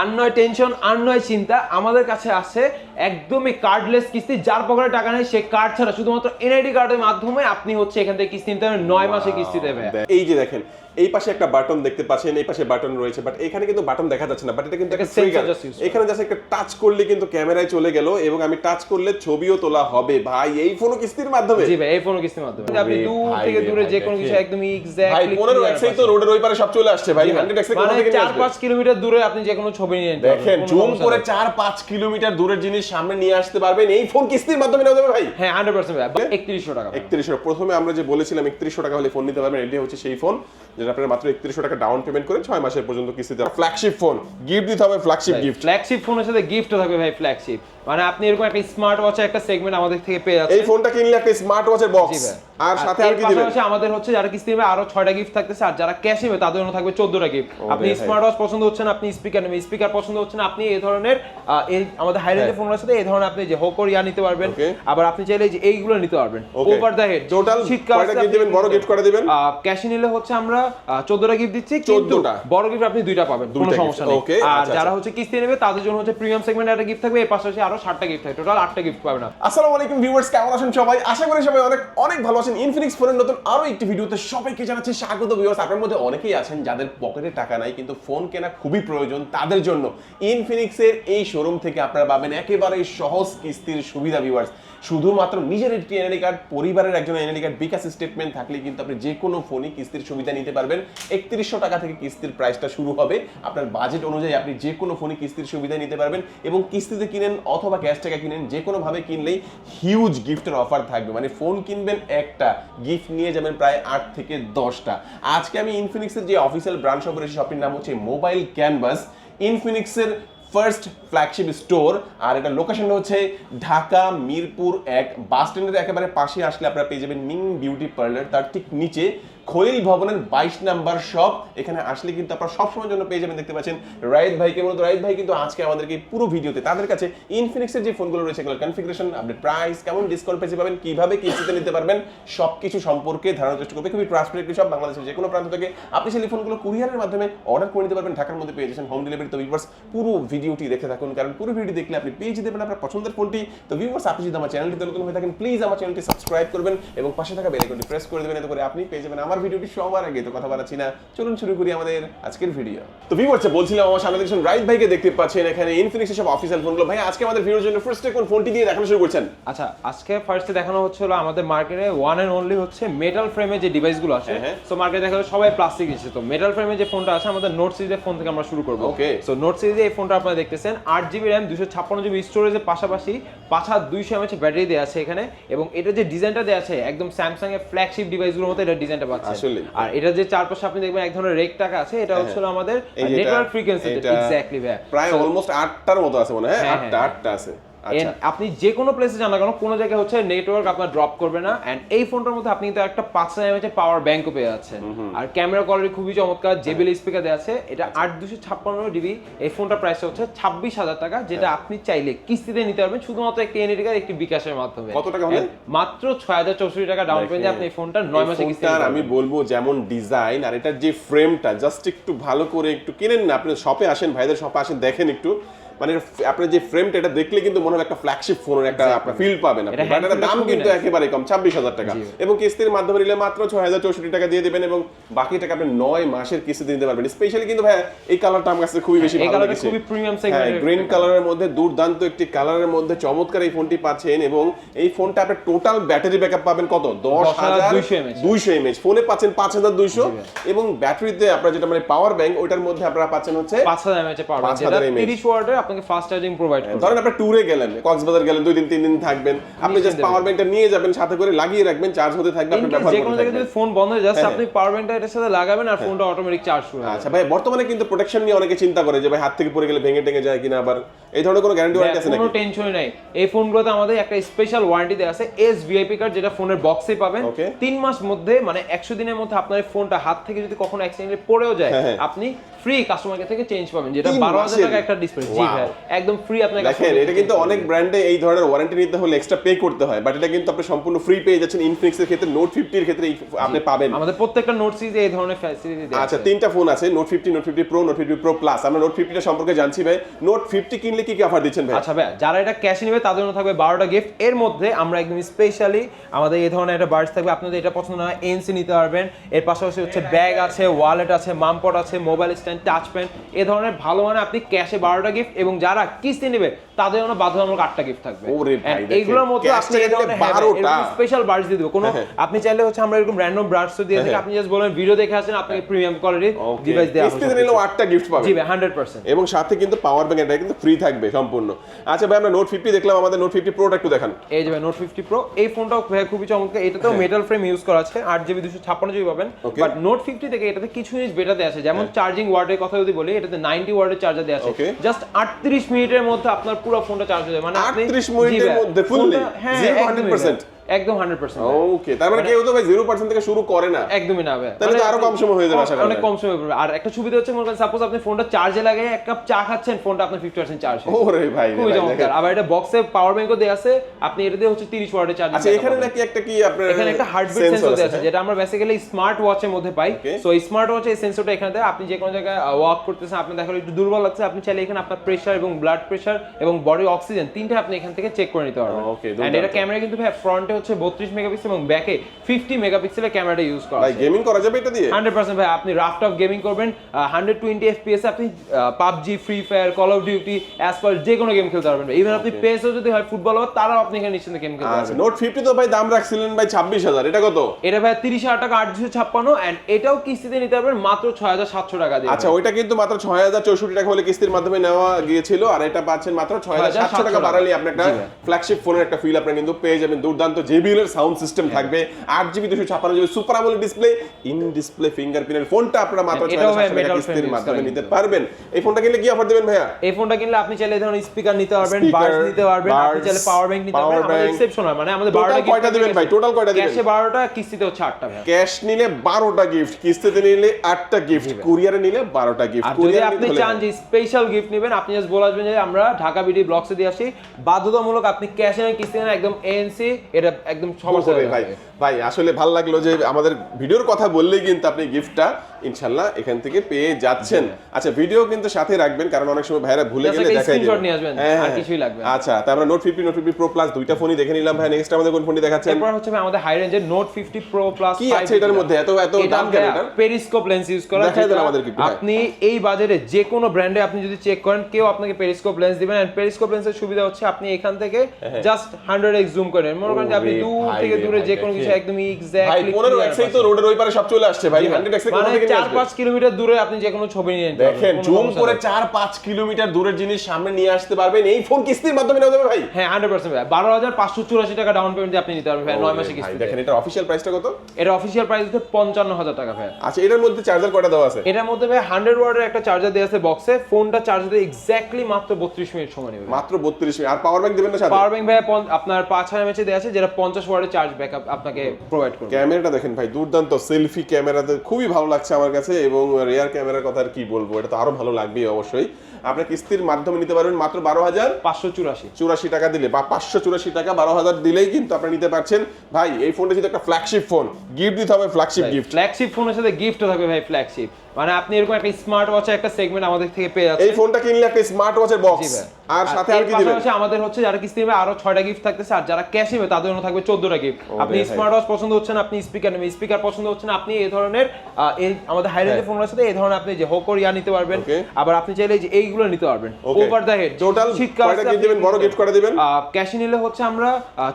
আর নয় টেনশন আর নয় চিন্তা আমাদের কাছে আছে একদমই কার্ডলেস কিস্তি যার পকেটে টাকা নেই সে কার্ড ছাড়া। শুধুমাত্র এনআইডি কার্ডের মাধ্যমে আপনি হচ্ছে এখান থেকে কিস্তি নিতে পারবেন নয় মাসে কিস্তি দেবে। এই যে দেখেন এই পাশে একটা বাটন দেখতে পাচ্ছেন এই পাশে বাটন রয়েছে বাট এখানে কিন্তু বাটন দেখা যাচ্ছে না বাট এটা কিন্তু একটা use এখানে জাস্ট একটা টাচ করলে কিন্তু ক্যামেরায় চলে গেল এবং আমি টাচ করলে ছবিও তোলা হবে। ভাই এই ফোনও কিস্তির মাধ্যমে। জি ভাই এই ফোন কিস্তির মাধ্যমে। আপনি দূর থেকে দূরে যে কোনো কিছু। একদম ভাই এক্স্যাক্টলি পনেরো এক্সাই তো রোডের ওই পারে সব চলে আসছে ভাই হান্ড্রেড এক্সাই কোথা মানে থেকে নিয়ে চার আসবে? পাঁচ কিলোমিটার দূরে আপনি যে কোনো ছবি নিয়ে দেখেন জুম করে নেই। চার পাঁচ কিলোমিটার দূরের জিনিস সামনে নিয়ে আসতে পারবেন। এই ফোন কিস্তির মাধ্যমে নেওয়া যাবে ভাই? হ্যাঁ হান্ড্রেড পার্সেন্ট ভাই একত্রিশশো টাকা ভাই। একত্রিশশো। প্রথমে আমরা যে বলেছিলাম একত্রিশশো টাকা হলে ফোন নিতে পারবেন এটি হচ্ছে সেই ফোন যেটা আপনারা মাত্র একত্রিশশো টাকা ডাউন পেমেন্ট করে ছয় মাসের পর্যন্ত কিস্তিতে ফ্ল্যাগশিপ ফোন গিফট দিতে হবে ফ্ল্যাগশিপ গিফট ফ্ল্যাগশিপ ফোনের সাথে গিফটও থাকবে ভাই ফ্ল্যাগশিপ মানে আপনি এরকম একটা স্মার্ট ওয়াচের একটা সেগমেন্ট আমাদের থেকে পেয়ে যাচ্ছেন। এই ফোনটা কিনলে একটা স্মার্ট ওয়াচের বক্স। আর সাথে আর কি দিবেন? পাশাপাশি আমাদের হচ্ছে যারা কিস্তি নেবে আরও ছয়টা গিফট থাকতেছে আর যারা ক্যাশ নেবে তাদের জন্য থাকবে চোদ্দটা গিফট আপনি স্মার্ট ওয়াচ পছন্দ হচ্ছে না আপনি স্পিকার নেবেন স্পিকার পছন্দ হচ্ছে না আপনি এই ধরনের এই আমাদের হাই রেঞ্জের ফোনের সাথে এই ধরনের আপনি যে হোকর ইয়া নিতে পারবেন আবার আপনি চাইলে যে এইগুলো নিতে পারবেন। ওভার দ্য হেড টোটাল কয়টা গিফট দিবেন? বড় গিফট করে দিবেন? ক্যাশে নিলে হচ্ছে আমরা চোদ্দটা গিফট দিচ্ছি কিন্তু 14টা। বড় গিফট আপনি দুইটা পাবেন কোনো সমস্যা নেই। আর আচ্ছা, যারা আচ্ছা। হচ্ছে কিস্তি নেবে তাদের জন্য হচ্ছে প্রিমিয়াম সেগমেন্টে একটা গিফট থাকবে এর পাশাপাশি আরও ষাটটা গিফট থাকবে। টোটাল আটটা গিফট পাবেন আপনি। আসসালামু আলাইকুম ভিউয়ার্স কেমন আছেন সবাই? আশা করি সবাই অনেক অনেক ভালো আছেন। ইনফিনিক্স ফোনের নতুন আরও একটি ভিডিওতে সবাইকে জানাচ্ছি স্বাগত ভিউয়ার্স আপনার মধ্যে অনেকেই আছেন যাদের পকেটে টাকা নাই কিন্তু ফোন কেনা খুবই প্রয়োজন তাদের জন্য। ইনফিনিক্সের এই শোরুম থেকে আপনারা পাবেন একেবারে সহজ কিস্তির সুবিধা ভিউয়ার্স শুধুমাত্র নিজের একটি এনআইডি কার্ড পরিবারের একজন এনআইডি কার্ড বিকাশ স্টেটমেন্ট থাকলে কিন্তু আপনি যে কোনো ফোনই কিস্তির সুবিধা নিতে পারবেন। একত্রিশশো টাকা থেকে কিস্তির প্রাইসটা শুরু হবে। আপনার বাজেট অনুযায়ী আপনি যে কোনো ফোনই কিস্তির সুবিধা নিতে পারবেন এবং কিস্তিতে কিনেন অথবা ক্যাশ টাকা কিনেন যে কোনোভাবে কিনলেই হিউজ গিফটের অফার থাকবে। মানে ফোন কিনবেন একটা গিফট নিয়ে যাবেন প্রায় আট থেকে দশটা। আজকে আমি ইনফিনিক্সের যে অফিসিয়াল ব্রাঞ্চ শপের শপটির নাম হচ্ছে মোবাইল ক্যানভাস ইনফিনিক্সের ফার্স্ট ফ্ল্যাগশিপ স্টোর আর এটা লোকেশনটা হচ্ছে ঢাকা, মিরপুর এক বাস স্ট্যান্ডের একেবারে পাশে আসলে আপনারা পেয়ে যাবেন মিং বিউটি পার্লার তার ঠিক নিচে। খলিল ভবনের বাইশ নাম্বার শপ। এখানে আসলে কিন্তু আপনারা সবসময় জন্য পেয়ে যাবেন, দেখতে পাচ্ছেন রাইত ভাইকে। মূলত রাইত ভাই কিন্তু আজকে আমাদেরকে পুরো ভিডিওতে, তাদের কাছে ইনফিনিক্সের যে ফোনগুলো রয়েছে, এগুলোর কনফিগারেশন আপডেট প্রাইস কেমন ডিসকাউন্ট পেয়েছে পাবেন, কীভাবে কিস্তিতে নিতে পারবেন, সবকিছু সম্পর্কে ধারণার চেষ্টা করবে। খুবই ট্রান্সপারেন্ট সব বাংলাদেশের যে কোনো প্রান্ত থেকে। আপনি সেই ফোনগুলো কুরিয়ারের মাধ্যমে অর্ডার করে নিতে পারবেন। ঢাকার মধ্যে পেয়ে যাচ্ছেন হোম ডেলিভারি তো ভিউয়ার্স পুরো ভিডিওটি দেখে থাকুন। কারণ পুরো ভিডিও দেখলে আপনি পেয়ে যেতে পারেন আপনার পছন্দের ফোনটি। তো ভিউয়ার্স আপনি যদি আমার চ্যানেলটিতে নতুন হয়ে থাকেন প্লিজ আমার চ্যানেলটি সাবস্ক্রাইব করবেন এবং পাশে থাকা বেল আইকনটি প্রেস করে দেবেন। এতে করে আপনি পেয়ে যাবেন আমার ভিডিওটি সবার আগে তো কথা বাড়াচ্ছি না। চলুন শুরু করি আমাদের আজকের ভিডিও তো ভিউয়ার্স বলছিলাম আমার সামনে দেখছেন রাইট ভাইকে দেখতে পাচ্ছেন এখানে ইনফিনিক্স সব অফিসিয়াল ফোনগুলো ভাই আজকে আমাদের ভিডিওর জন্য ফার্স্টে কোন ফোনটি দিয়ে দেখানো শুরু করছেন? আচ্ছা আজকে ফার্স্টে দেখানো হচ্ছে হলো আমাদের মার্কেটে ওয়ান এন্ড অনলি হচ্ছে মেটাল ফ্রেমে যে ডিভাইসগুলো আছে। হ্যাঁ, হ্যাঁ। সো মার্কেটে দেখা যাচ্ছে সবাই প্লাস্টিক দিচ্ছে তো মেটাল ফ্রেমে যে ফোনটা আছে আমাদের নোট সিরিজের ফোন থেকে আমরা শুরু করব। ওকে সো নোট সিরিজে এই ফোনটা আপনারা দেখতেছেন। আট জিবি র্যাম দুশো ছাপ্পান্ন জিবি স্টোরেজের পাশাপাশি পাঁচ হাজার দুইশো এমএচ ব্যাটারি দেওয়া আছে এখানে। এবং এটা যে ডিজাইনটা দেওয়া আছে একদম স্যামসাং এর ফ্ল্যাগশিপ ডিভাইসগুলোর মতো এটা ডিজাইনটা আর এটা যে চারপাশে আপনি দেখবেন এক ধরনের রেক টাকা আছে এটা হচ্ছে আমাদের নেটওয়ার্ক ফ্রিকোয়েন্সি এক্স্যাক্টলি ভাই প্রায় অলমোস্ট আটটার মতো আছে মনে হয় হ্যাঁ, আটটা হ্যাঁ। আটটা আছে। And আপনি যে কোনো প্লেসে যান না কেন কোনো জায়গায় হচ্ছে নেটওয়ার্ক আপনার ড্রপ করবে না। এন্ড এই ফোনটার মধ্যে আপনি কিন্তু একটা পাঁচ হাজার পাওয়ার ব্যাংকও পেয়ে যাচ্ছেন। আর ক্যামেরা কোয়ালিটি খুবই চমৎকার জেবিএল স্পিকার দেওয়া আছে। এটা আচ্ছা। আট দুশো ছাপ্পান্ন ডিবি এই ফোনটার প্রাইস হচ্ছে ছাব্বিশ হাজার টাকা যেটা হ্যাঁ। আপনি চাইলে কিস্তিতে নিতে পারবেন। শুধুমাত্র একটি এনএডি কার্ড একটি বিকাশের মাধ্যমে। কত টাকা হলে? মাত্র ছয় হাজার চৌষট্টি টাকা ডাউন পেমেন্টে আপনি এই ফোনটা নয় মাসে কিস্তি আমি বলব যেমন ডিজাইন আর এটার যে ফ্রেমটা জাস্ট একটু ভালো করে একটু কিনেন না। আপনি শপে আসেন ভাইদের শপে আসেন দেখেন একটু। মানে আপনার যে ফ্রেমটা এটা দেখলে কিন্তু মনে হয় একটা ফ্ল্যাগশিপ ফোনের একটা আপনার ফিল পাবেন আপনি। বাট এটার দাম কিন্তু একেবারে কম ছাব্বিশ হাজার টাকা। এবং কিস্তির মাধ্যমে নিলে মাত্র ছয় হাজার চৌষট্টি টাকা দিয়ে দেবেন এবং বাকি টাকা আপনি নয় মাসের কিস্তি দিতে পারবেন। স্পেশালি কিন্তু ভাই এই কালারটা আমার কাছে খুবই বেশি ভালো কালারটা লেগেছে। খুবই প্রিমিয়াম হ্যাঁ গ্রিন কালারের মধ্যে দুর্দান্ত একটি কালারের মধ্যে চমৎকার এই ফোনটি পাচ্ছেন এবং এই ফোনটা আপনি টোটাল ব্যাটারি ব্যাকআপ পাবেন কত? দশ হাজার 10,200 mAh দুইশো এমএচ ফোনে পাচ্ছেন পাঁচ হাজার দুইশো। এবং ব্যাটারিতে আপনার যেটা মানে পাওয়ার ব্যাংক ওইটার মধ্যে আপনারা পাচ্ছেন হচ্ছে পাঁচ হাজার এমএচ পাওয়ার 5000 যেটা mAh তিরিশ ওয়াটের আপনাকে ফাস্ট চার্জিং প্রোভাইড করবে। ধরেন আপনি ট্যুরে গেলেন কক্সবাজার গেলেন দুই দিন তিন দিন থাকবেন। আপনি জাস্ট পাওয়ার ব্যাংকটা নিয়ে যাবেন সাথে করে লাগিয়ে রাখবেন চার্জ হতে থাকবে আপনি ব্যবহার করতে থাকবেন যদি ফোন বন্ধ হয়ে জাস্ট হ্যাঁ, আপনি পাওয়ার ব্যাংকটা এটার সাথে লাগাবেন আর ফোনটা অটোমেটিক চার্জ শুরু হবে। আচ্ছা ভাই বর্তমানে কিন্তু প্রোটেকশন নিয়ে অনেকে চিন্তা করে যে ভাই হাত থেকে পড়ে গেলে ভেঙে টেঙে যায় কিনা আবার এই ধরনের কোনো গ্যারান্টি ওয়ারেন্টি আছে নাকি? কোনো টেনশনই নাই। এই ফোনগুলোতে আমাদের একটা স্পেশাল ওয়ারেন্টি দেওয়া আছে এস ভিআইপি কার্ড যেটা ফোনের বক্সে পাবেন। তিন মাস মধ্যে মানে একশো দিনের মধ্যে আপনার ফোনটা হাত থেকে যদি কখনো অ্যাক্সিডেন্টলি পড়েও যায় হ্যাঁ, হ্যাঁ। আপনি ফ্রি কাস্টমার থেকে চেঞ্জ পাবেন যেটা তিন বারো হাজার মাসের? টাকা একটা ডিসপ্লে জি ভাই একদম ফ্রি আপনাকে দেখেন এটা কিন্তু অনেক ব্র্যান্ডে এই ধরনের ওয়ারেন্টি নিতে হলে এক্সট্রা পে করতে হয় বাট এটা কিন্তু আপনি সম্পূর্ণ ফ্রি পেয়ে যাচ্ছেন ইনফিনিক্স এর ক্ষেত্রে নোট ফিফটির ক্ষেত্রে আপনি পাবেন। আমাদের প্রত্যেকটা নোট সিরিজে এই ধরনের ফ্যাসিলিটি দেওয়া আচ্ছা তিনটা ফোন আছে note fifty note fifty pro note fifty pro plus আমরা নোট ফিফটিটা সম্পর্কে জানছি ভাই। নোট ফিফটি কিনলে কি কি অফার দিচ্ছেন ভাই? আচ্ছা ভাই যারা এটা ক্যাশে নেবে তাদের জন্য থাকবে বারোটা গিফট এর মধ্যে আমরা একদম স্পেশালি আমাদের এই ধরনের একটা বার্স থাকবে। আপনাদের এটা পছন্দ না এনসি নিতে পারবেন। এর পাশাপাশি হচ্ছে ব্যাগ আছে ওয়ালেট আছে মামপট আছে মোবাইল স্ট্যান্ড টাচ পেন এ ধরনের ভালো মানে আপনি ক্যাশে বারোটা গিফট এবং যারা কিস্তি নেবে তাদের জন্য বাধ্যতামূলক আটটা গিফট থাকবে। এইগুলোর মধ্যে আপনি এই ধরনের স্পেশাল বার্স দিয়ে দেবো। কোনো হ্যাঁ, আপনি চাইলে হচ্ছে আমরা এরকম র্যান্ডম বার্স দিয়ে থাকি। আপনি জাস্ট বলেন ভিডিও দেখে আসেন আপনাকে প্রিমিয়াম কোয়ালিটি ডিভাইস দেওয়া হবে কিস্তিতে নিলেও আটটা গিফট পাবেন। জি ভাই হান্ড্রেড পার্সেন্ট এবং সাথে কিন্তু পাওয়ার ব্যাংক এটা কিন্তু ফ্রি থাকবে সম্পূর্ণ। আচ্ছা ভাই আমরা নোট ফিফটি দেখলাম আমাদের নোট ফিফটি প্রোটা একটু দেখান। এই যে নোট ফিফটি প্রো এই ফোনটাও ভাই খুবই চমৎকার। এটাতেও মেটাল ফ্রেম ইউজ করা আছে আট জিবি দুশো ছাপ্পান্ন জিবি পাবেন। বাট নোট ফিফটি থেকে এটাতে কিছু জিনিস বেটাতে আছে। যেমন চার্জিং ওয়ার্ডের কথা যদি বলি এটাতে নাইনটি ওয়ার্ডের চার্জার দেয়া আছে। জাস্ট আটত্রিশ মিনিটের মধ্যে আপনার পুরো ফোনটা চার্জ হয়ে যায় মানে আপনি 38 মিনিটের মধ্যে ফুললি ফোনটা- হ্যাঁ Zero একদমই 100% ভাই, একদম হান্ড্রেড পার্সেন্ট ওকে তার মানে কেউ তো ভাই জিরো পার্সেন্ট থেকে শুরু করে না। একদমই না ভাই। তাহলে তো মানে আরও কম সময় হয়ে যাবে আশা করা। অনেক কম সময় পড়বে আর একটা সুবিধা হচ্ছে মনে করেন সাপোজ আপনি ফোনটা চার্জে লাগিয়ে এক কাপ চা খাচ্ছেন ফোনটা আপনার ফিফটি পার্সেন্ট চার্জ ওরে ভাই খুবই চমৎকার। আবার এটা বক্সে পাওয়ার ব্যাংকও দেওয়া আছে আপনি এটা দিয়ে হচ্ছে তিরিশ ওয়ার্ডের চার্জ আচ্ছা এখানে নাকি একটা কি আপনার এখানে একটা হার্টবিট সেন্সর আছে, আছে যেটা আমরা বেসিক্যালি স্মার্ট ওয়াচের মধ্যে পাই. সো স্মার্ট ওয়াচে এই সেন্সরটা এখানে দেয়। আপনি যে কোনো জায়গায় ওয়াক করতেছেন আপনি দেখা একটু দুর্বল লাগছে আপনি চাইলে এখানে আপনার প্রেশার এবং ব্লাড প্রেশার এবং বডি অক্সিজেন তিনটা আপনি এখান থেকে চেক করে নিতে পারবেন। এন্ড এটা ক্যামেরা কিন্তু ভাই ফ্রন্টে হচ্ছে 32 মেগাপিক্সেল এবং ব্যাকে 50 মেগাপিক্সেলের ক্যামেরাটা ইউজ করা ভাই আছে। গেমিং করা যাবে এটা দিয়ে? হান্ড্রেড পার্সেন্ট ভাই আপনি রাফ টপ গেমিং করবেন হান্ড্রেড টোয়েন্টি এফপিএস আপনি PUBG free fire call of duty অ্যাসপার যে কোনো গেম খেলতে পারবেন ইভেন আপনি পেসও যদি হয় ফুটবল হবে তারাও আপনি এখানে নিশ্চিন্তে গেম খেলতে আচ্ছা পারবেন। নোট ফিফটি তো ভাই দাম রাখছিলেন ভাই ছাব্বিশ হাজার এটা কত? এটা ভাই তিরিশ হাজার টাকা ছাপ্পান্ন অ্যান্ড এটাও কিস্তিতে নিতে পারবেন মাত্র ছয় হাজার সাতশো টাকা দিয়ে আচ্ছা ওইটা কিন্তু মাত্র ছয় হাজার চৌষট্টি টাকা হলে কিস্তির মাধ্যমে নেওয়া গিয়েছিল আর এটা পাচ্ছেন মাত্র ছয় হাজার সাতশো টাকা 6,700 বাড়ালে আপনি একটা ফ্ল্যাগশিপ ফোনের একটা ফিল আপনি কিন্তু পেয়ে যাবেন দুর্দান্ত জেবিএল এর সাউন্ড সিস্টেম থাকবে আট জিবি দুশো ছাপ্পান্ন GB super AMOLED display in display ফিঙ্গারপ্রিন্টের ফোনটা আপনারা মাত্র ছয় এটাও হাজার মাধ্যমে নিতে পারবেন। এই ফোনটা কিনলে কি অফার দেবেন ভাইয়া? এই ফোনটা কিনলে আপনি চাইলে এই ধরনের স্পিকার নিতে পারবেন বার্স নিতে পারবেন আপনি চাইলে পাওয়ার ব্যাংক নিতে পারবেন। আমাদের bank। এক্সেপশনাল মানে আমাদের 12টা কয়টা দিবেন ভাই? Total কয়টা দিবেন? ক্যাশে 12টা কিস্তিতে হচ্ছে 8টা ভাই ক্যাশ নিলে বারোটা গিফট কিস্তিতে নিলে আটটা গিফট কুরিয়ারে নিলে বারোটা গিফট আর যদি আপনি চান যে স্পেশাল গিফট নেবেন আপনি জাস্ট বলে আসবেন যে আমরা ঢাকা বিডি ব্লগসে দিয়ে আসি বাধ্যতামূলক আপনি ক্যাশ এনে কিস্তি নেন একদম এএনসি এটা একদম সমস্যা ভাই। ভাই আসলে ভালো লাগল যে আমাদের ভিডিওর কথা বললেই কিন্তু আপনি গিফটটা ইনশাল্লাহ এখান থেকে পেয়ে যাচ্ছেন। আচ্ছা ভিডিও কিন্তু সাথে রাখবেন কারণ অনেক সময় ভাইরা ভুলে গেলে দেখাই দিবেন হ্যাঁ, আর হ্যাঁ। কিছুই লাগবে। আচ্ছা তারপরে note fifty note fifty pro plus দুইটা ফোনই দেখে নিলাম ভাই। নেক্সট আমাদের কোন ফোনটি দেখাচ্ছেন? এরপর হচ্ছে আমাদের হাই রেঞ্জের নোট 50 প্রো প্লাস কি আছে এটার মধ্যে? এত- এত দাম কেন এটার? পেরিস্কোপ লেন্স ইউজ করা দেখাই দেন আমাদেরকে হ্যাঁ। আপনি এই বাজারে যে কোনো ব্র্যান্ডে আপনি যদি চেক করেন কেউ আপনাকে পেরিস্কোপ লেন্স দিবেন এন্ড পেরিস্কোপ লেন্সের সুবিধা হচ্ছে আপনি এখান থেকে জাস্ট 100x জুম করেন। মনে করেন যে আপনি দূর থেকে দূরে যে কোনো কিছু একদম ভাই এক্স্যাক্টলি পনেরো এক্সেই তো রোডের ওই পারে সব চলে আসছে ভাই। হান্ড্রেড এক্সে কোথা মানে থেকে নিয়ে চার পাঁচ কিলোমিটার দূরে আপনি যে কোনো ছবি নিয়ে দেখেন জুম করে চার পাঁচ কিলোমিটার দূরের জিনিস সামনে নিয়ে আসতে পারবেন। এই ফোন কিস্তির মাধ্যমে নেওয়া যাবে ভাই? হ্যাঁ হান্ড্রেড পার্সেন্ট ভাই। বারো হাজার পাঁচশো চুরাশি টাকা ডাউন পেমেন্ট আপনি নিতে পারবেন ভাই নয় মাসে কিস্তি দেখেন এটা অফিসিয়াল প্রাইসটা কত? এটা অফিসিয়াল প্রাইস হচ্ছে পঞ্চান্ন হাজার টাকা ভাই। আচ্ছা এটার মধ্যে চার্জার কয়টা দেওয়া আছে? এটার মধ্যে ভাই হান্ড্রেড ওয়ার্ডের একটা চার্জার দেওয়া আছে বক্সে ফোনটা চার্জ দিতে এক্স্যাক্টলি মাত্র বত্রিশ মিনিট সময় নেবে মাত্র বত্রিশ মিনিট। আর পাওয়ার ব্যাংক দেবেন না সাথে? পাওয়ার ব্যাংক ভাই আপনার পাঁচ হাজার এমএচে দেওয়া আছে যেটা পঞ্চাশ ওয়ার্ডের চার্জ ব্যাকআপ আপনাকে প্রোভাইড করবে। ক্যামেরাটা দেখেন ভাই দুর্দান্ত সেলফি ক্যামেরাতে। খুবই ভালো লাগছে আমার কাছে এবং রেয়ার ক্যামেরার কথা আর কি বলব? এটা তো আরও ভালো লাগবেই অবশ্যই। আপনি কিস্তির মাধ্যমে নিতে পারবেন মাত্র বারো হাজার পাঁচশো চুরাশি। চুরাশি টাকা দিলে বা পাঁচশো চুরাশি টাকা বারো হাজার দিলেই কিন্তু আপনি নিতে পারছেন। ভাই এই ফোনটা যদি একটা ফ্ল্যাগশিপ ফোন গিফট দিতে হবে ফ্ল্যাগশিপ গিফট ফ্ল্যাগশিপ ফোনের সাথে গিফটও থাকবে ভাই ফ্ল্যাগশিপ মানে আপনি এরকম একটা স্মার্ট ওয়াচের একটা সেগমেন্ট আমাদের থেকে পেয়ে যাচ্ছেন। এই ফোনটা কিনলে একটা স্মার্ট ওয়াচের বক্স আর সাথে আর কি দিবেন? পাশাপাশি আমাদের হচ্ছে যারা কিস্তি নেবে আরও ছয়টা গিফট থাকতেছে আর যারা ক্যাশ নেবে তাদের জন্য থাকবে চোদ্দটা গিফট আপনি স্মার্ট ওয়াচ পছন্দ হচ্ছে না আপনি স্পিকার নেবেন। স্পিকার পছন্দ হচ্ছে না আপনি এই ধরনের এই আমাদের হাই রেঞ্জের ফোনের সাথে এই ধরনের আপনি যে হোকর ইয়া নিতে পারবেন। আবার আপনি চাইলে যে এইগুলো নিতে পারবেন। ওভার দ্য হেড টোটাল কয়টা গিফট দিবেন? বড় গিফট করে দিবেন? ক্যাশে নিলে হচ্ছে আমরা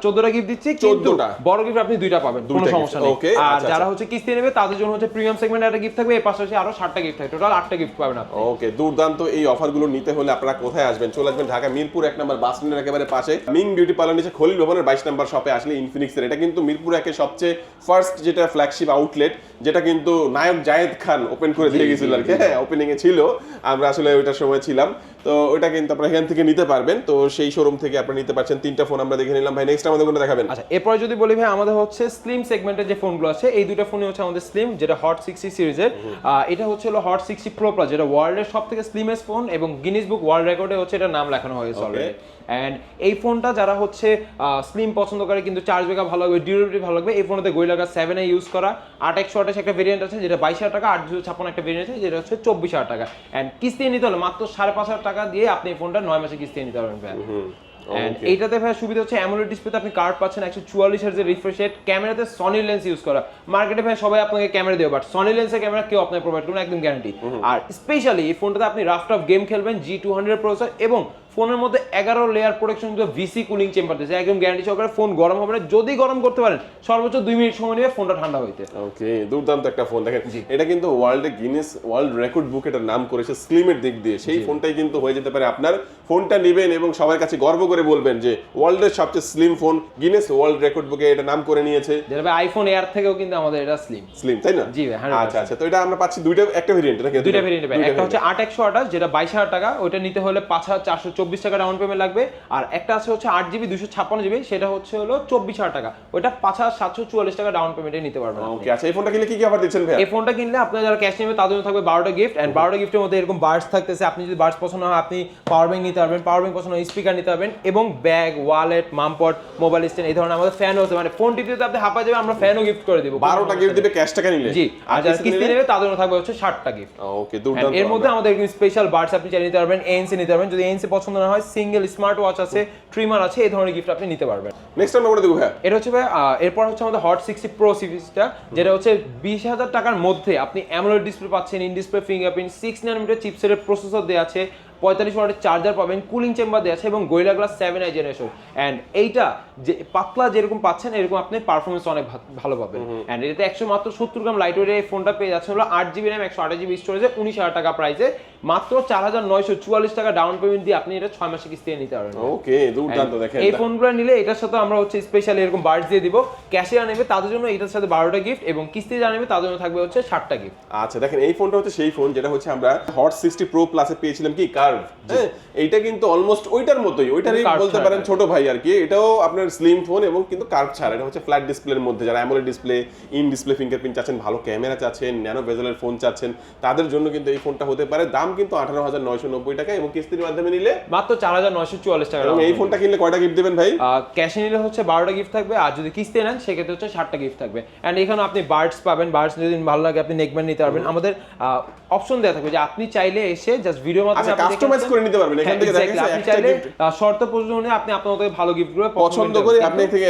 চোদ্দটা গিফট দিচ্ছি কিন্তু 14টা। বড় গিফট আপনি দুইটা পাবেন কোনো সমস্যা নেই। আর আচ্ছা, যারা আচ্ছা। হচ্ছে কিস্তি নেবে তাদের জন্য হচ্ছে প্রিমিয়াম সেগমেন্ট একটা গিফট থাকবে এর পাশাপাশি আরও সাতটা গিফট থাকবে। টোটাল আটটা গিফট পাবেন আপনি। ওকে দুর্দান্ত এই অফারগুলো নিতে হলে আপনারা কোথায় আসবেন? চলে আসবেন ঢাকা মিরপুর এক নম্বর বাস স্ট্যান্ডের একেবারে পাশে। মিং বিউটি পার্লার নিচে খলিল ভবনের বাইশ নম্বর শপে আসলে ইনফিনিক্সের এটা কিন্তু মিরপুর একের সবচেয়ে ফার্স্ট যেটা ফ্ল্যাগশিপ আউটলেট যেটা কিন্তু নায়ক জায়েদ খান ওপেন করে দিয়ে গেছিল আর কি। হ্যাঁ ওপেনিং এ ছিল। আমরা আসলে ওইটার সময় বলেছিলাম তো ওটা কিন্তু আপনারা এখান থেকে নিতে পারবেন। তো সেই শোরুম থেকে আপনারা নিতে পারছেন। তিনটা ফোন আমরা দেখে নিলাম। ভাই নেক্সট আমাদের কোনটা দেখাবেন? আচ্ছা এরপর যদি বলি ভাই আমাদের হচ্ছে স্লিম সেগমেন্টের যে ফোনগুলো আছে এই দুটো ফোনই হচ্ছে আমাদের স্লিম যেটা হট সিক্সটি সিরিজের এটা হচ্ছে হলো হট সিক্সটি প্রো প্লাস যেটা ওয়ার্ল্ডের সব থেকে স্লিমেস্ট ফোন এবং গিনিস বুক ওয়ার্ল্ড রেকর্ডে হচ্ছে এটা নাম লেখানো হয়েছে. অলরেডি অ্যান্ড এই ফোনটা যারা হচ্ছে স্লিম পছন্দ করে কিন্তু চার্জ ব্যাকআপ ভালো লাগবে ডিউরেবিলিটি ভালো লাগবে এই ফোনটাতে গোয়েলাগা সেভেন ইউজ করা আট একশো আঠাশ একটা ভেরিয়েন্ট আছে যেটা বাইশ হাজার টাকা আট দুশো ছাপ্পান্ন একটা ভেরিয়েন্ট আছে যেটা হচ্ছে চব্বিশ হাজার টাকা। অ্যান্ড কিস্তি নিতে হলে মাত্র সাড়ে পাঁচ হাজার টাকা দিয়ে আপনি এই ফোনটা নয় মাসে কিস্তি নিতে পারবেন ভাই. এইটাতে ভাই সুবিধা হচ্ছে অ্যামোলেড ডিসপ্লেতে আপনি কার্ড পাচ্ছেন একশো চুয়াল্লিশ হার্জের রিফ্রেশ রেট ক্যামেরাতে সনি লেন্স ইউজ করা। মার্কেটে ভাই সবাই আপনাকে ক্যামেরা দেবে বাট সনি লেন্সের ক্যামেরা কেউ আপনাকে প্রোভাইড করবেন একদম গ্যারান্টি আর স্পেশালি এই ফোনটাতে আপনি রাফ টাফ গেম খেলবেন জি টু হান্ড্রেড প্রসেসর এবং ফোনের মধ্যে এগারো layer protection VC cooling chamber দিয়েছে। একদম গ্যারান্টি সহকারে ফোন গরম হবে না। যদি গরম করতে পারেন সর্বোচ্চ দুই মিনিট সময় নিয়ে ফোনটা ঠান্ডা হইতে ওকে দুর্দান্ত একটা ফোন। দেখেন এটা কিন্তু ওয়ার্ল্ডে গিনেস ওয়ার্ল্ড রেকর্ড বুক এটার নাম করেছে স্লিমের দিক দিয়ে। সেই ফোনটাই কিন্তু হয়ে যেতে পারে। আপনার ফোনটা নেবেন এবং সবার কাছে গর্ব করে বলবেন যে ওয়ার্ল্ডের সবচেয়ে slim phone Guinness world record বুকে এটা নাম করে নিয়েছে। যেটা আইফোন এয়ার থেকেও কিন্তু আমাদের এটা স্লিম স্লিম তাই না? জি 100% আচ্ছা আচ্ছা তো এটা আমরা পাচ্ছি দুইটা একটা ভেরিয়েন্ট নাকি? দুইটা ভেরিয়েন্ট একটা হচ্ছে। আট একশো আঠাশ যেটা বাইশ হাজার টাকা ওইটা নিতে হলে পাঁচ হাজার চারশো চব্বিশ টাকা ডাউন পেমেন্ট লাগবে। আর একটা আছে হচ্ছে আট জিবি দুশো ছাপ্পান্ন জিবি সেটা হচ্ছে হলো চব্বিশ হাজার টাকা। ওইটা পাঁচ হাজার সাতশো চুয়াল্লিশ টাকা ডাউন পেমেন্টে নিতে পারবেন ওকে আচ্ছা এই ফোনটা কিনলে কি কি অফার দিচ্ছেন ভাই এই ফোনটা কিনলে আপনার যারা ক্যাশ নেবে তাদের জন্য থাকবে বারোটা গিফট অ্যান্ড বারোটা গিফটের মধ্যে এরকম বার্স থাকতেছে। আপনি যদি বার্স পছন্দ হয় আপনি পাওয়ার ব্যাংক নিতে পারবেন। পাওয়ার ব্যাংক পছন্দ হয় স্পিকার নিতে পারবেন এবং ব্যাগ ওয়ালেট মামপট মোবাইল স্ট্যান্ড এই ধরনের আমাদের ফ্যানও আছে। মানে ফোন টিপিতে আপনি হাঁপা যাবে আমরা ফ্যানও গিফট করে দিব। বারোটা গিফট দিবে ক্যাশ টাকা নিলে? জি আর যারা কিস্তি নেবে তাদের জন্য থাকবে হচ্ছে ষাটটা গিফট ওকে দুর্দান্ত এর মধ্যে আমাদের স্পেশাল বার্স আপনি চাইলে নিতে পারবেন এএনসি নিতে পারবেন। যদি এএনসি পছন্দ না হয় সিঙ্গেল স্মার্ট ওয়াচ আছে ট্রিমার আছে এই ধরনের গিফট আপনি নিতে পারবেন। নেক্সট আমরা দেবো ভাই এটা হচ্ছে ভাই, এরপর হচ্ছে আমাদের হট সিক্সটি প্রো সিরিজটা যেটা হচ্ছে বিশ হাজার টাকার মধ্যে আপনি অ্যামোলেড ডিসপ্লে পাচ্ছেন in display fingerprint six nanometer চিপসেটের processor দেওয়া আছে পঁয়তাল্লিশ ওয়াটের চার্জার পাবেন কুলিং চেম্বার দেওয়া আছে এবং Gorilla Glass seven i generation and এইটা যে পাতলা যেরকম পাচ্ছেন এরকম আপনি পারফরমেন্স অনেক ভালো পাবেন। অ্যান্ড এটাতে একশো মাত্র সত্তর গ্রাম লাইট ওয়েটের এই ফোনটা পেয়ে যাচ্ছে হলো আট জিবি র্যাম একশো আঠাশ জিবি স্টোরেজে উনিশ হাজার টাকা প্রাইসে মাত্র চার হাজার নয়শো চুয়াল্লিশ টাকা ডাউন পেমেন্ট দিয়ে আপনি এটা ছয় মাসে কিস্তি নিতে পারবেন। ওকে দুর্দান্ত দেখেন। এই ফোনগুলো নিলে এটার সাথে আমরা হচ্ছে স্পেশাল এরকম বার্ড দিয়ে দিব। ক্যাশে নেবে তাদের জন্য এটার সাথে বারোটা গিফট এবং কিস্তি যারা নেবে তাদের জন্য থাকবে হচ্ছে ষাটটা গিফট আচ্ছা দেখেন এই ফোনটা হচ্ছে সেই ফোন যেটা হচ্ছে আমরা হট সিক্সটি প্রো প্লাসে পেয়েছিলাম কি? কার্ভ হ্যাঁ এইটা কিন্তু অলমোস্ট ওইটার মতোই ওইটারই বলতে পারেন ছোট ভাই আর কি। এটাও আপনার স্লিম ফোন এবং কিন্তু কার্ভ ছাড়া। এটা হচ্ছে ফ্ল্যাট ডিসপ্লের মধ্যে। যারা AMOLED display in display fingerprint চাচ্ছেন ভালো ক্যামেরা চাচ্ছেন ন্যানো বেজেলের ফোন চাচ্ছেন তাদের জন্য কিন্তু এই ফোনটা হতে পারে। দাম কিন্তু আঠারো হাজার নয়শো নব্বই টাকা এবং কিস্তির মাধ্যমে নিলে মাত্র চার হাজার নয়শো চুয়াল্লিশ টাকা এই ফোনটা কিনলে কয়টা গিফট দেবেন ভাই? ক্যাশে নিলে হচ্ছে বারোটা গিফট থাকবে আর যদি কিস্তি নেন সেক্ষেত্রে হচ্ছে ষাটটা গিফট থাকবে। অ্যান্ড এখানে আপনি বার্ডস পাবেন বার্ডস যদি ভালো লাগে আপনি নেকব্যান্ড নিতে পারবেন। আমাদের অপশন দেওয়া থাকবে যে আপনি চাইলে এসে জাস্ট ভিডিও মাধ্যমে আচ্ছা, customize নিতে- করে নিতে পারবেন। এখান হ্যাঁ, থেকে গেছে আপনি চাইলে শর্ত প্রযোজন আপনি আপনার মতো ভালো গিফটগুলো পছন্দ করে আপনি থেকে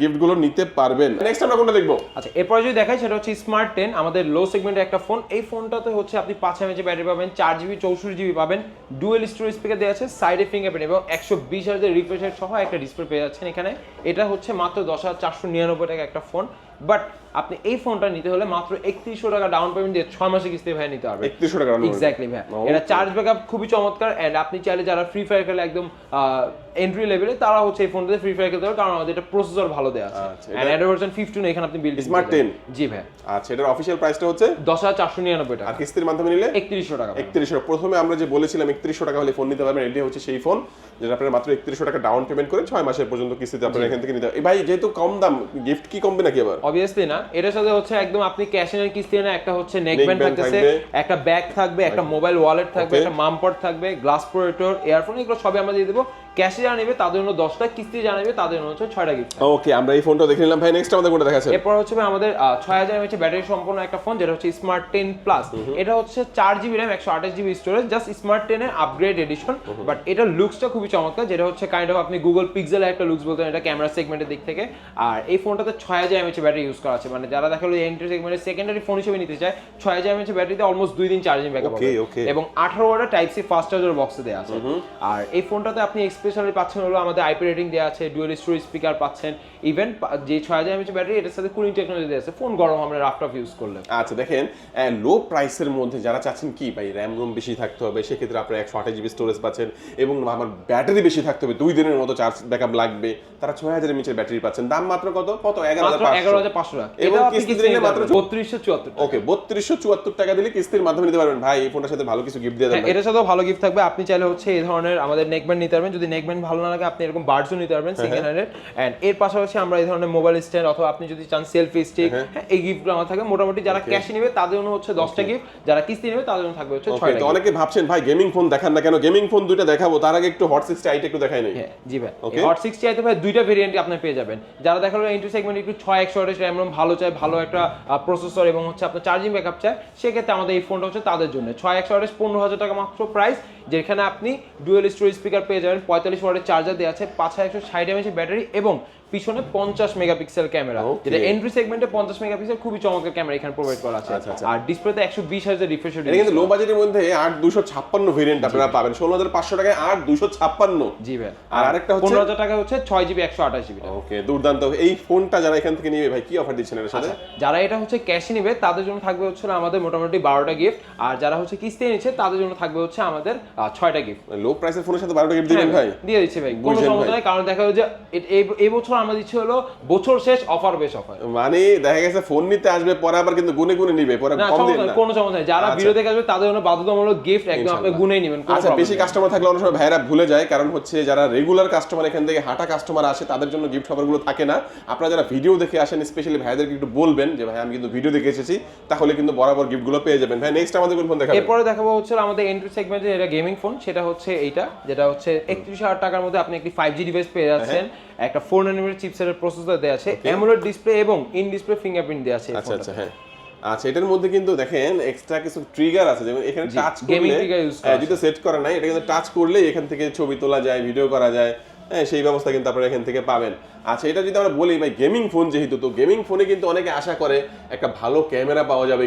গিফটগুলো নিতে পারবেন। নেক্সট আমরা কোনটা দেখব? আচ্ছা এরপরে যদি দেখাই সেটা হচ্ছে স্মার্ট টেন আমাদের লো সেগমেন্টের একটা ফোন এই ফোনটাতে হচ্ছে আপনি পাঁচ এমএচ ব্যাটারি পাবেন চার জিবি, চৌষট্টি জিবি পাবেন। ডুয়েল স্টোরেজ স্পিকার দেওয়া আছে সাইডে ফিঙ্গারপ্রিন্ট এবং একশো বিশ হাজার রিফ্রেশ সহ একটা ডিসপ্লে পেয়ে যাচ্ছেন এখানে। এটা হচ্ছে মাত্র দশ হাজার চারশো নিরানব্বই টাকা একটা ফোন বাট আপনি এই ফোনটা নিতে হলে মাত্র একত্রিশশো টাকা ডাউন পেমেন্ট দিয়ে ছয় মাসে কিস্তি ভাই নিতে হবে। একত্রিশশো টাকা। এক্স্যাক্টলি ভাই এটা চার্জ ব্যাকআপ খুবই চমৎকার এন্ড আপনি চাইলে যারা ফ্রি ফায়ার খেলে একদম এন্ট্রি লেভেলে তারা হচ্ছে এই ফোনটাতে ফ্রি ফায়ার খেলতে পারে কারণ আমাদের এটা প্রসেসর ভালো দেওয়া আছে। আচ্ছা, এন্ড অ্যাডো ভার্সন 15 এখানে আপনি বিল্ড Smart 10? জি ভাই আচ্ছা এটার অফিসিয়াল প্রাইসটা হচ্ছে? দশ হাজার চারশো নিরানব্বই টাকা। আর কিস্তির মাধ্যমে নিলে? একত্রিশশো টাকা। একত্রিশশো। প্রথমে আমরা যে বলেছিলাম একত্রিশশো টাকা হলে ফোন নিতে পারবেন এটি হচ্ছে সেই ফোন যেটা আপনারা মাত্র একত্রিশশো টাকা ডাউন পেমেন্ট করে ছয় মাসের পর্যন্ত কিস্তিতে আপনারা এখান থেকে নিতে ভাই যেহেতু কম দাম গিফট কি কমবে নাকি আবার? অবভিয়াসলি না। এটার সাথে হচ্ছে একদম আপনি ক্যাশ এর কিস্তি না একটা হচ্ছে নেক ব্যান্ড থাকতেছে একটা ব্যাগ থাকবে একটা মোবাইল ওয়ালেট থাকবে একটা মামপট থাকবে গ্লাস প্রোটেক্টর ইয়ারফোন এগুলো সবই আমরা দিয়ে দেবো। ক্যাশে যারা নেবে তাদের জন্য দশটা কিস্তি যারা নেবে তাদের জন্য হচ্ছে ছয়টা গিফট ওকে আমরা এই ফোনটা দেখে নিলাম। ভাই নেক্সট আমাদের কোনটা দেখাচ্ছে এরপর হচ্ছে ভাই আমাদের ছয় হাজার এমএচ ব্যাটারি সম্পন্ন একটা ফোন যেটা হচ্ছে স্মার্ট টেন প্লাস এটা হচ্ছে চার জিবি র্যাম একশো আঠাশ জিবি স্টোরেজ জাস্ট স্মার্ট টেনের আপগ্রেড এডিশন বাট এটার লুকসটা খুবই চমৎকার যেটা হচ্ছে কাইন্ড অফ আপনি গুগল পিক্সেল একটা লুকস বলতেন এটা ক্যামেরা সেগমেন্টের দিক থেকে। আর এই ফোনটাতে ছয় হাজার এমএচ ব্যাটারি ইউজ করা আছে। মানে যারা দেখা গেলো এন্ট্রি সেগমেন্টের সেকেন্ডারি ফোন হিসেবে নিতে চায় ছয় হাজার এমএচ ব্যাটারিতে অলমোস্ট দুই দিন চার্জিং ব্যাকআপ. এবং আঠারো ওয়াটের টাইপ সি ফাস্ট চার্জার বক্সে দেওয়া আছে। আর এই ফোনটাতে আপনি স্পেশালি পাচ্ছেন হলো আমাদের আইপি রেটিং দেওয়া আছে ডুয়েল স্টোরি স্পিকার পাচ্ছেন। ইভেন যে ছয় হাজার এমএচ ব্যাটারি এটার সাথে কুলিং টেকনোলজি দেওয়া আছে। ফোন গরম আমরা রাফ টাফ ইউজ করলে। আচ্ছা দেখেন লো প্রাইসের মধ্যে যারা চাচ্ছেন কি ভাই র্যাম রোম বেশি থাকতে হবে সেক্ষেত্রে আপনার একশো আঠাশ জিবি স্টোরেজ পাচ্ছেন এবং আমার ব্যাটারি বেশি থাকতে হবে দুই দিনের মতো চার্জ ব্যাকআপ লাগবে তারা ছয় হাজার এমএচের ব্যাটারি পাচ্ছেন। দাম মাত্র কত? কত? এগারো হাজার পাঁচশো। টাকা। এবং কিস্তি দিলে মাত্র বত্রিশশো চুয়াত্তর ওকে বত্রিশশো চুয়াত্তর টাকা দিলে কিস্তির মাধ্যমে নিতে পারবেন। ভাই এই ফোনটার সাথে ভালো কিছু গিফট দিয়ে দেবেন হ্যাঁ। এটার সাথেও ভালো গিফট থাকবে। আপনি চাইলে হচ্ছে এই ধরনের আমাদের নেকব্যান্ড নিতে পারবেন। যদি নেকব্যান্ড ভালো না লাগে আপনি এরকম বার্ডসও নিতে পারবেন হ্যাঁ, সিঙ্গেল হ্যান্ডেড এন্ড এর পাশাপাশি আমরা এই ধরনের মোবাইল স্ট্যান্ড অথবা আপনি যদি চান সেলফি স্টিক হ্যাঁ। এই গিফটগুলো আমার থাকে। মোটামুটি যারা ক্যাশে নেবে তাদের জন্য হচ্ছে দশটা গিফট যারা কিস্তি নেবে তাদের জন্য থাকবে হচ্ছে ছয়টা অনেকে ভাবছেন ভাই গেমিং ফোন দেখান না কেন? গেমিং ফোন দুইটা দেখাবো তার আগে একটু হট সিক্সটি আইটা একটু দেখাই নেই। হ্যাঁ জি ভাই। হট সিক্সটি আইতে ভাই দুইটা ভেরিয়েন্টই আপনি পেয়ে যাবেন। যারা দেখা গেলো ইন্টু সেগমেন্ট একটু ছয় একশো আঠাশ র্যাম রোম ভালো চায় ভালো একটা প্রসেসর এবং হচ্ছে আপনার চার্জিং ব্যাকআপ চায় সেক্ষেত্রে আমাদের এই ফোনটা হচ্ছে তাদের জন্য। ছয় একশো আঠাশ পনেরো হাজার টাকা মাত্র প্রাইস যেখানে আপনি ডুয়েল স্টোরেজ স্পিকার পেয়ে যাবেন। পঁয়তাল্লিশ ওয়াটের চার্জার দেওয়া আছে, পাঁচ হাজার একশো ষাট এমএচের ব্যাটারি এবং পিছনে পঞ্চাশ মেগাপিক্সেল ক্যামেরা যেটা এন্ট্রি সেগমেন্টে পঞ্চাশ মেগাপিক্সেল খুবই চমৎকার ক্যামেরা এখানে প্রোভাইড করা আছে। আচ্ছা, আচ্ছা। আর ডিসপ্লেতে একশো বিশ হাজার রিফ্রেশ এটা কিন্তু লো বাজেটের মধ্যে আট দুশো ছাপ্পান্ন ভেরিয়েন্ট আপনারা পাবেন। ষোলো হাজার পাঁচশো টাকায় আট দুশো ছাপ্পান্ন। জি ভাই। আর আরেকটা হচ্ছে- পনেরো হাজার টাকা হচ্ছে ছয় জিবি একশো আঠাশ জিবি ওকে দুর্দান্ত। এই ফোনটা যারা এখান থেকে নিবে ভাই কি অফার দিচ্ছেন এর সাথে? যারা এটা হচ্ছে ক্যাশে নিবে তাদের জন্য থাকবে হচ্ছে আমাদের মোটামুটি বারোটা গিফট আর যারা হচ্ছে কিস্তি নিচ্ছে তাদের জন্য থাকবে হচ্ছে আমাদের আহ, ছয়টা গিফট লো প্রাইসের ফোনের সাথে বারোটা গিফট দিবেন ভাই? দিয়ে দিচ্ছে ভাই। কোনো সমস্যা। নেই কারণ দেখা যাবে যে এই- এই আমরা দিচ্ছি হলো বছর শেষ অফার বেশ অফার মানে দেখা গেছে ফোন নিতে আসবে পরে আবার কিন্তু গুনে গুনে নিবে পরে কম দিন না। কোনো সমস্যা নেই। যারা আচ্ছা। ভিডিও দেখে আসবে তাদের জন্য বাধ্যতামূলক গিফট একদম আপনি। গুনেই নেবেন আচ্ছা বেশি কাস্টমার থাকলে অনেক সময় ভাইরা ভুলে যায় কারণ হচ্ছে যারা রেগুলার কাস্টমার এখান থেকে হাঁটা কাস্টমার আসে তাদের জন্য গিফট অফারগুলো থাকে না। আপনারা যারা ভিডিও দেখে আসেন স্পেশালি ভাইদেরকে একটু বলবেন যে ভাই আমি কিন্তু ভিডিও দেখে এসেছি তাহলে কিন্তু বরাবর গিফটগুলো পেয়ে যাবেন। ভাই নেক্সট আমাদের কোন ফোন দেখাবেন? এরপরে দেখাবো হচ্ছে আমাদের এন্ট্রি সেগমেন্টে এটা গেমিং ফোন সেটা হচ্ছে এইটা যেটা হচ্ছে একত্রিশ হাজার টাকার মধ্যে আপনি একটি ফাইভ জি ডিভাইস পেয়ে যাচ্ছেন। একটা ফোর নাইনটির চিপসেটের প্রসেসর দেওয়া আছে অ্যামোলেড ডিসপ্লে এবং ইন ডিসপ্লে ফিঙ্গারপ্রিন্ট দেওয়া আছে আচ্ছা আচ্ছা হ্যাঁ। আচ্ছা এটার মধ্যে কিন্তু দেখেন এক্সট্রা কিছু ট্রিগার আছে যেমন এখানে টাচ করলে করা হ্যাঁ, যদি সেট করা নাই এটা কিন্তু টাচ করলে এখান থেকে ছবি তোলা যায় ভিডিও করা যায় হ্যাঁ সেই ব্যবস্থা কিন্তু আপনারা এখান থেকে পাবেন। আচ্ছা এটা যদি আমরা বলি ভাই গেমিং ফোন যেহেতু তো গেমিং ফোনে কিন্তু অনেকে আশা করে একটা ভালো ক্যামেরা পাওয়া যাবে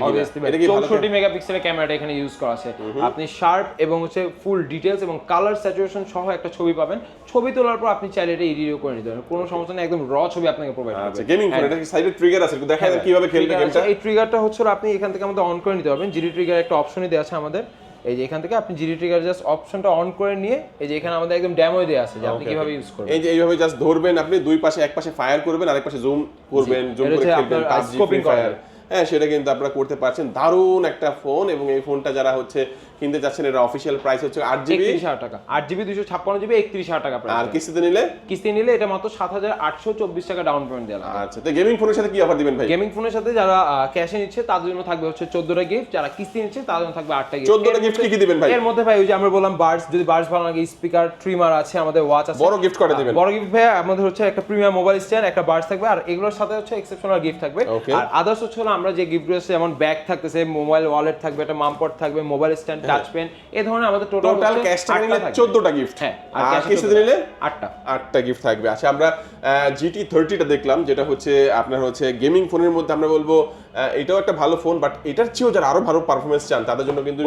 এটা কি ভালো 64 মেগাপিক্সেলের ক্যামেরাটা এখানে ইউজ করা আছে। আপনি শার্প এবং হচ্ছে ফুল ডিটেলস এবং কালার স্যাচুরেশন সহ একটা ছবি পাবেন। ছবি তোলার পর আপনি চাইলে এটা এডিটও করে নিতে পারেন। কোনো সমস্যা নেই একদম র ছবি আপনাকে প্রোভাইড আচ্ছা করবে গেমিং ফোন এটা কি সাইডে ট্রিগার আছে? দেখা যায় কীভাবে খেলবে গেমটা এই ট্রিগারটা হচ্ছে আপনি এখান থেকে আমাদের অন করে নিতে পারবেন। জিডি ট্রিগার একটা অপশনই দেওয়া আছে আমাদের। এই যে এখান থেকে আপনি জিডি ট্রিগার জাস্ট অপশনটা অন করে নিয়ে এই যে এখানে আমাদের একদম ডেমো দেওয়া আছে যে আপনি কীভাবে ইউজ করবেন। এই যে এইভাবে জাস্ট ধরবেন আপনি দুই পাশে এক পাশে ফায়ার করবেন আরেক পাশে জুম করবেন জুম করে খেলবেন ফ্রি ফায়ার হ্যাঁ সেটা কিন্তু আপনারা করতে পারছেন। দারুণ একটা ফোন এবং এই ফোনটা যারা হচ্ছে কিনতে যাচ্ছেন এটা অফিসিয়াল প্রাইস হচ্ছে আট জিবি একত্রিশ হাজার টাকা। আট জিবি দুশো ছাপ্পান্ন জিবি একত্রিশ হাজার টাকা আর কিস্তিতে নিলে? কিস্তি নিলে এটা মাত্র সাত হাজার আটশো চব্বিশ টাকা ডাউন পেমেন্ট দেওয়া আচ্ছা তো গেমিং ফোনের সাথে কি অফার দিবেন ভাই? গেমিং ফোনের সাথে যারা ক্যাশে নিচ্ছে তাদের জন্য থাকবে হচ্ছে চোদ্দটা গিফট যারা কিস্তি নিচ্ছে তাদের জন্য থাকবে আটটা গিফট 14টা gift কি কি দিবেন ভাই? এর মধ্যে ভাই ওই যে আমরা বললাম বার্ডস যদি বার্ডস ভালো লাগে স্পিকার ট্রিমার আছে আমাদের ওয়াচ আছে। বড় gift কটা দিবেন? বড় গিফট ভাই আমাদের হচ্ছে একটা প্রিমিয়াম মোবাইল স্ট্যান্ড একটা বার্ডস থাকবে আর এগুলোর সাথে হচ্ছে এক্সেপশনাল গিফট থাকবে। আর আদার্স হচ্ছে আমরা যে গিফটগুলো আছে যেমন ব্যাগ থাকতেছে মোবাইল ওয়ালেট থাকবে একটা মামপট থাকবে মোবাইল স্ট্যান্ড টাচ পেন এ ধরনের আমাদের টোটাল ক্যাশটা ক্যাশ নিলে 14টা গিফট হ্যাঁ আর 14 নিলে আটটা। আটটা গিফট থাকবে। আচ্ছা আমরা জিটি থার্টিটা দেখলাম যেটা হচ্ছে আপনার হচ্ছে গেমিং ফোনের মধ্যে আমরা বলব এটাও একটা ভালো ফোন বাট এটার চেয়েও যারা আরও ভালো পারফরমেন্স চান তাদের জন্য কিন্তু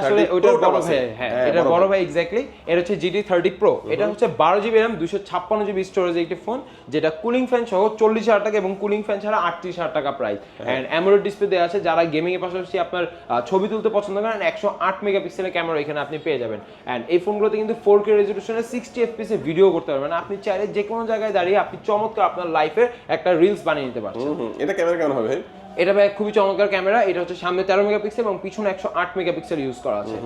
আসলে 30 ওইটার বড় ভাই হ্যাঁ হ্যাঁ, এটা বড় ভাই। এক্স্যাক্টলি এটা হচ্ছে জিটি থার্টি প্রো এটা হচ্ছে বারো জিবি র্যাম দুশো ছাপ্পান্ন জিবি স্টোরেজ একটি ফোন যেটা কুলিং ফ্যান সহ চল্লিশ হাজার টাকা এবং কুলিং ফ্যান ছাড়া আটত্রিশ হাজার টাকা প্রাইস হ্যাঁ। অ্যান্ড অ্যামোলেড ডিসপ্লে দেওয়া আছে যারা গেমিং এর পাশাপাশি আপনার ছবি তুলতে পছন্দ করেন একশো আট মেগাপিক্সেলের ক্যামেরা এখানে আপনি পেয়ে যাবেন অ্যান্ড এই ফোনগুলোতে কিন্তু ফোর কে রেজলিউশনে সিক্সটি এফপিএস ভিডিও করতে পারবেন আপনি চাইলে যে কোনো জায়গায় দাঁড়িয়ে আপনি চমৎকার আপনার লাইফের একটা রিলস বানিয়ে নিতে পারছেন। এটা ক্যামেরা কেমন হবে ভাই? এটা ভাই খুবই চমৎকার ক্যামেরা এটা হচ্ছে সামনে তেরো মেগাপিক্সেল এবং পিছনে একশো আট মেগাপিক্সেল ইউজ করা আছে।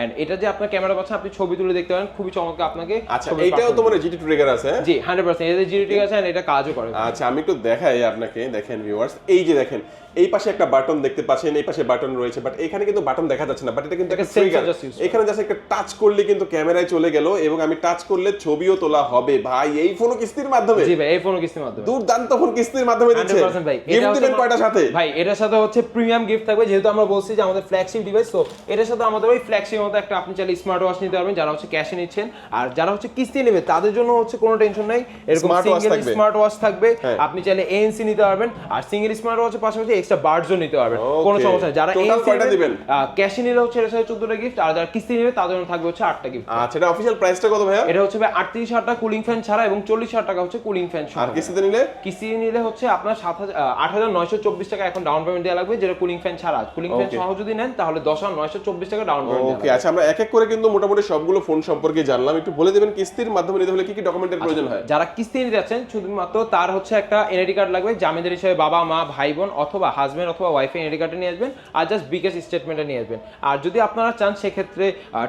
এন্ড এটা যে আপনার ক্যামেরা পাচ্ছেন আপনি ছবি তুলে দেখতে পারেন খুবই চমৎকার আপনাকে আচ্ছা এটাও তো মানে জিটি ট্রিগার আছে হ্যাঁ? জি হান্ড্রেড পার্সেন্ট এটা জিটি ট্রিগার আছে এটা কাজও করে। আচ্ছা আমি একটু দেখাই আপনাকে দেখেন ভিউয়ার্স এই যে দেখেন এই পাশে একটা বাটন দেখতে পাচ্ছেন এই পাশে বাটন রয়েছে বাট এখানে কিন্তু বাটন দেখা যাচ্ছে না বাট এটা কিন্তু একটা ট্রিগার। এখানে জাস্ট একটা টাচ করলে কিন্তু ক্যামেরায় চলে গেল এবং আমি টাচ করলে ছবিও তোলা হবে। ভাই এই ফোনও কিস্তির মাধ্যমে। জি ভাই এই ফোনও কিস্তির মাধ্যমে। দুর্দান্ত ফোন কিস্তির মাধ্যমে দিচ্ছে। 100% ভাই গিফট দিবেন কয়টার সাথে? ভাই এটার সাথে হচ্ছে প্রিমিয়াম গিফট থাকবে যেহেতু আমরা বলছি যে আমাদের ফ্ল্যাগশিপ ডিভাইস তো এটার সাথে আমাদের ওই ফ্ল্যাগশিপ মতো একটা আপনি চাইলে স্মার্ট ওয়াচ নিতে পারবেন যারা হচ্ছে ক্যাশে নিচ্ছেন। আর যারা হচ্ছে কিস্তি নেবে তাদের জন্য হচ্ছে কোনো টেনশন নাই। এরকম সিঙ্গেল স্মার্ট ওয়াচ থাকবে। হ্যাঁ। আপনি চাইলে এএনসি নিতে পারবেন আর সিঙ্গেল স্মার্ট ওয়াচের পাশাপাশি এক্সট্রা বার্জও নিতে পারবেন। কোনো সমস্যা নেই। যারা কয়টা দিবেন? ক্যাশে নিলে হচ্ছে এর সাথে চোদ্দটা গিফট আর যারা কিস্তি নেবে তাদের জন্য থাকবে হচ্ছে আটটা গিফট আচ্ছা এটা অফিসিয়াল প্রাইসটা কত ভাইয়া? এটা হচ্ছে ভাই টাকা কুলিং ফ্যান ছাড়া এবং চল্লিশ হাজার টাকা হচ্ছে কুলিং ফ্যান আর কিস্তিতে নিলে? কিস্তি নিলে হচ্ছে আপনার সাত হাজার আট হাজার নয়শো চব্বিশ টাকা এখন ডাউন পেমেন্ট দেওয়া লাগবে যেটা কুলিং ফ্যান ছাড়া। কুলিং ফ্যান সহ যদি নেন তাহলে দশ হাজার নয়শো চব্বিশ টাকা ডাউন পেমেন্ট ওকে আচ্ছা আমরা এক এক করে কিন্তু মোটামুটি সবগুলো ফোন সম্পর্কে জানলাম। একটু বলে দেবেন কিস্তির মাধ্যমে নিতে হলে কি কি ডকুমেন্টের প্রয়োজন হয়? যারা কিস্তি নিতে যাচ্ছেন শুধুমাত্র তার হচ্ছে একটা এনআইডি কার্ড লাগবে জামিনদার হিসেবে বাবা মা ভাই বোন অথবা হাজবেন্ড অথবা ওয়াইফের এনআইডি কার্ডে নিয়ে আসবেন আর জাস্ট বিকাশ স্টেটমেন্টে নিয়ে আসবেন আর যদি আপনারা চান সেক্ষেত্রে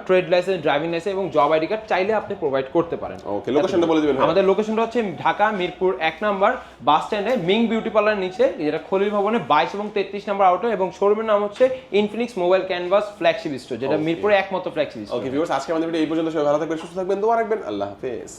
ট্রেড লাইসেন্স ড্রাইভিং লাইসেন্স এবং জব আইডি কার্ড চাইলে আপনি প্রোভাইড করতে পারেন ওকে লোকেশনটা বলে দিবেন হ্যাঁ। আমাদের লোকেশনটা হচ্ছে ঢাকা মিরপুর এক নাম্বার বাস স্ট্যান্ডে মিং বিউটি পার্লার নিচে যেটা খলিল ভবনে বাইশ এবং তেত্রিশ নাম্বার আউটার এবং শোরুমের নাম হচ্ছে Infinix mobile canvas flagship store যেটা. মিরপুরে একমাত্র ফ্ল্যাগশিপ স্টোর ওকে ভিউয়ার্স আজকে আমাদের ভিডিও এই পর্যন্ত সবাই ভালো থাকবেন সুস্থ থাকবেন দোয়া রাখবেন আল্লাহ হাফেজ